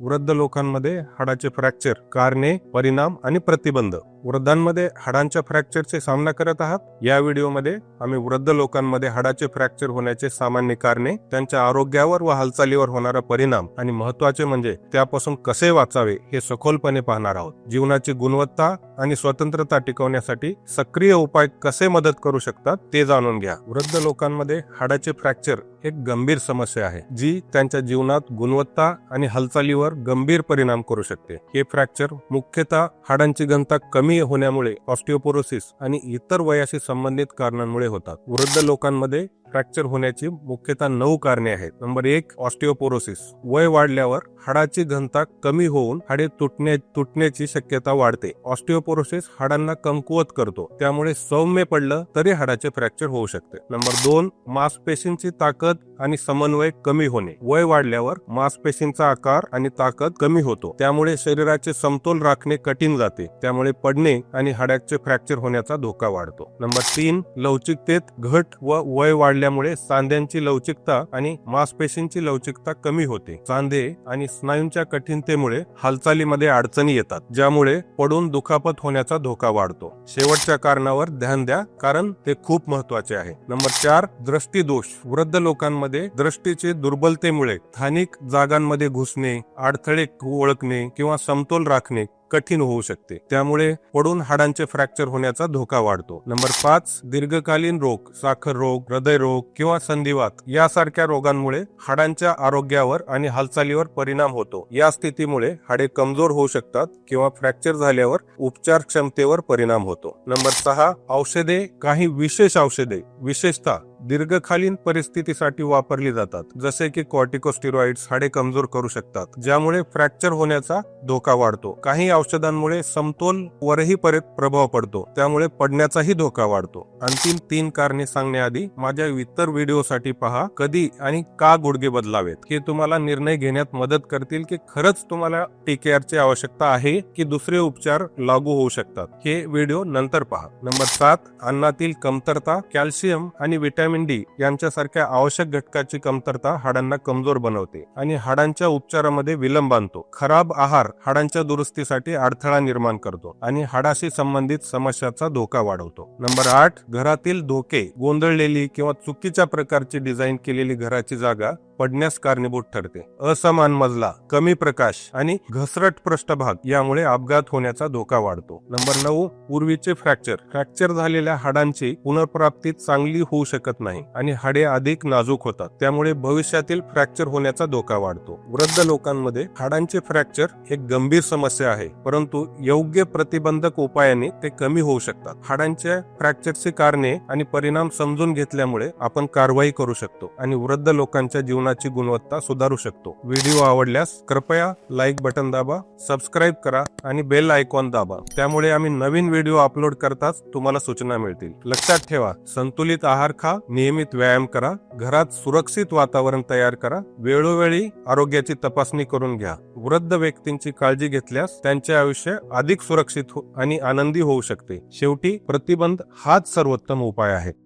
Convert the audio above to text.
वृद्ध लोकांमध्ये हाडाचे फ्रॅक्चर कारणे परिणाम आणि प्रतिबंध. वृद्धांमध्ये हाडांच्या फ्रॅक्चरचे सामना करत आहात? या व्हिडिओमध्ये आम्ही वृद्ध लोकांमध्ये हाडाचे फ्रॅक्चर होण्याचे सामान्य कारणे त्यांच्या आरोग्यावर व हालचालीवर होणारा परिणाम आणि महत्त्वाचे म्हणजे त्यापासून कसे वाचावे हे सखोलपणे पाहणार आहोत. जीवनाची गुणवत्ता आणि स्वतंत्रता टिकवण्यासाठी सक्रिय उपाय कसे मदत करू शकतात ते जाणून घ्या. वृद्ध लोकांमध्ये हाडाचे फ्रॅक्चर एक गंभीर समस्या आहे जी त्यांच्या जीवनात गुणवत्ता आणि हालचालीवर गंभीर परिणाम करू शकते. हे फ्रॅक्चर मुख्यतः हाडांची घनता कमी होण्यामुळे ऑस्टिओपोरोसिस आणि इतर वयाशी संबंधित कारणांमुळे होतात. वृद्ध लोकांमध्ये फ्रॅक्चर होण्याची मुख्यतः नऊ कारणे आहेत. नंबर एक ऑस्टिओपोरोसिस. वय वाढल्यावर हाडाची घनता कमी होऊन हाडे तुटण्या तुटण्याची शक्यता वाढते. ऑस्टिओपोरोसिस हाडांना कमकुवत करतो. त्यामुळे सौम्य पडलं तरी हाडाचे फ्रॅक्चर होऊ शकते. नंबर दोन मांसपेशींची ताकद आणि समन्वय कमी होणे. वय वाढल्यावर मांसपेशींचा आकार आणि ताकद कमी होतो. त्यामुळे शरीराचे समतोल राखणे कठीण जाते. त्यामुळे पडणे आणि हाडाचे फ्रॅक्चर होण्याचा धोका वाढतो. नंबर तीन लवचिकतेत घट व वय केल्यामुळे सांध्यांची लवचिकता आणि मांसपेशींची लवचिकता कमी होते. सांधे आणि स्नायूंच्या कठीणतेमुळे हालचालीमध्ये अडचणी येतात ज्यामुळे पडून दुखापत होण्याचा धोका वाढतो. शेवटच्या कारणावर ध्यान द्या कारण ते खूप महत्त्वाचे आहे. नंबर चार दृष्टीदोष. वृद्ध लोकांमध्ये दृष्टीचे दुर्बलतेमुळे स्थानिक जागांमध्ये घुसणे अडथळे ओळखणे किंवा समतोल राखणे कठीण होऊ शकते. त्यामुळे पडून हाडांचे फ्रॅक्चर होण्याचा धोका वाढतो. नंबर पाच दीर्घकालीन रोग साखर रोग हृदयरोग किंवा संधिवात यासारख्या रोगांमुळे हाडांच्या आरोग्यावर आणि हालचालीवर परिणाम होतो. या स्थितीमुळे हाडे कमजोर होऊ शकतात किंवा फ्रॅक्चर झाल्यावर उपचार क्षमतेवर परिणाम होतो. नंबर सहा औषधे काही विशेष औषधे विशेषतः दीर्घकालीन परिस्थितीसाठी वापरली जातात जसे की कॉर्टिकोस्टिरॉइड्स हाडे कमजोर करू शकतात ज्यामुळे फ्रॅक्चर होण्याचा धोका वाढतो. काही औषधांमुळे समतोल वरही परत प्रभाव पडतो त्यामुळे पडण्याचाही धोका वाढतो. अंतिम तीन कारणे सांगण्याआधी माझ्या इतर व्हिडिओसाठी पहा कधी आणि का गुडघे बदलावेत. हे तुम्हाला निर्णय घेण्यात मदत करतील की खरंच तुम्हाला टीकेआरची आवश्यकता आहे की दुसरे उपचार लागू होऊ शकतात. हे व्हिडिओ नंतर पहा. नंबर सात अन्नातील कमतरता कॅल्शियम आणि व्हिटॅमिन डी यांच्यासारख्या आवश्यक घटकाची कमतरता हाडांना कमजोर बनवते आणि हाडांच्या उपचारामध्ये विलंब आणतो. खराब आहार हाडांच्या दुरुस्तीसाठी अडथळा निर्माण करतो आणि हाडाशी संबंधित समस्याचा धोका वाढवतो. नंबर आठ घरातील धोके गोंधळलेली किंवा चुकीच्या प्रकारची डिझाईन केलेली घराची जागा पडण्यास कारणीभूत ठरते. असमान मजला कमी प्रकाश आणि घसरट पृष्ठभाग यामुळे अपघात होण्याचा धोका वाढतो. नंबर नऊ पूर्वीचे फ्रॅक्चर. फ्रॅक्चर झालेल्या हाडांची पुनर्प्राप्ती चांगली होऊ शकत नाही आणि हाडे अधिक नाजूक होतात. त्यामुळे भविष्यातील फ्रॅक्चर होण्याचा धोका वाढतो. वृद्ध लोकांमध्ये हाडांचे फ्रॅक्चर एक गंभीर समस्या आहे परंतु योग्य प्रतिबंधक उपायाने ते कमी होऊ शकतात. हाडांच्या फ्रॅक्चरची कारणे आणि परिणाम समजून घेतल्यामुळे आपण कारवाई करू शकतो आणि वृद्ध लोकांच्या जीवन जीवनाची गुणवत्ता सुधारू शकतो. व्हिडिओ आवडल्यास कृपया लाईक बटन दाबा सबस्क्राईब करा आणि बेल आयकॉन दाबा. त्यामुळे आम्ही नवीन व्हिडिओ अपलोड करताच तुम्हाला सूचना मिळतील. लक्षात ठेवा संतुलित आहार खा नियमित व्यायाम करा घरात सुरक्षित वातावरण तयार करा वेळोवेळी आरोग्याची तपासणी करून घ्या. वृद्ध व्यक्तींची काळजी घेतल्यास त्यांचे आयुष्य अधिक सुरक्षित हो आणि आनंदी होऊ शकते. शेवटी प्रतिबंध हाच सर्वोत्तम उपाय आहे.